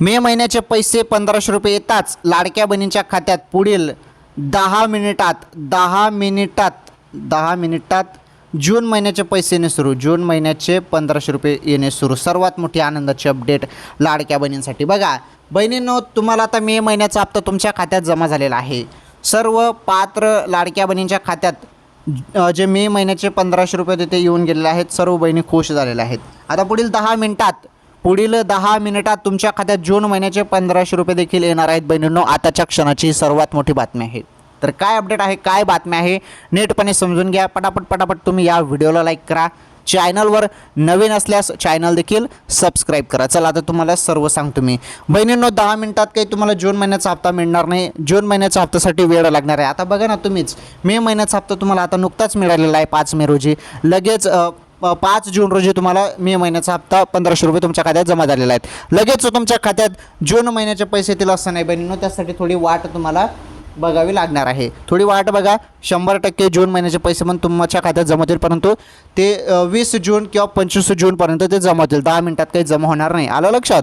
मे महिन्याचे पैसे पंधराशे रुपये येताच लाडक्या बहिणींच्या खात्यात पुढील दहा मिनिटात दहा मिनिटात दहा मिनिटात जून महिन्याचे पैसे येणे सुरू. जून महिन्याचे पंधराशे रुपये येणे सुरू. सर्वात मोठी आनंदाची अपडेट लाडक्या बहिणींसाठी. बघा बहिणींनो तुम्हाला आता मे महिन्याचा हप्ता तुमच्या खात्यात जमा झालेला आहे. सर्व पात्र लाडक्या बहिणींच्या खात्यात जे मे महिन्याचे पंधराशे रुपये तिथे ते येऊन गेलेले आहेत सर्व बहिणी खुश झालेल्या आहेत. आता पुढील दहा मिनिटात पुढील दहा मिनिटात तुमच्या खात्यात जून महिन्याचे पंधराशे रुपये देखील येणार आहेत. बहिणींनो आताच्या क्षणाची सर्वात मोठी बातमी आहे. तर काय अपडेट आहे? काय बातमी आहे? नेटपणे समजून घ्या. पटापट पटापट तुम्ही या व्हिडिओला लाईक करा. चॅनलवर नवीन असल्यास चॅनल देखील सबस्क्राईब करा. चला आता तुम्हाला सर्व सांगतो मी. बहिणींनो दहा मिनिटात काही तुम्हाला जून महिन्याचा हप्ता मिळणार नाही. जून महिन्याच्या हप्त्यासाठी वेळ लागणार आहे. आता बघा ना तुम्हीच. मे महिन्याचा हप्ता तुम्हाला आता नुकताच मिळालेला आहे पाच मे रोजी. लगेच पाच जून रोजी तुम्हाला मे महिन्याचा हप्ता पंधराशे रुपये तुमच्या खात्यात जमा झालेला आहेत लगेच तुमच्या खात्यात जून महिन्याचे पैसे येतील असं नाही बहिणींनो त्यासाठी थोडी वाट तुम्हाला बघावी लागणार आहे. थोडी वाट बघा शंभर टक्के जून महिन्याचे पैसे पण तुमच्या खात्यात जमा परंतु ते वीस जून किंवा पंचवीस जूनपर्यंत ते जमा दहा मिनटात काही जमा होणार नाही. आलं लक्षात?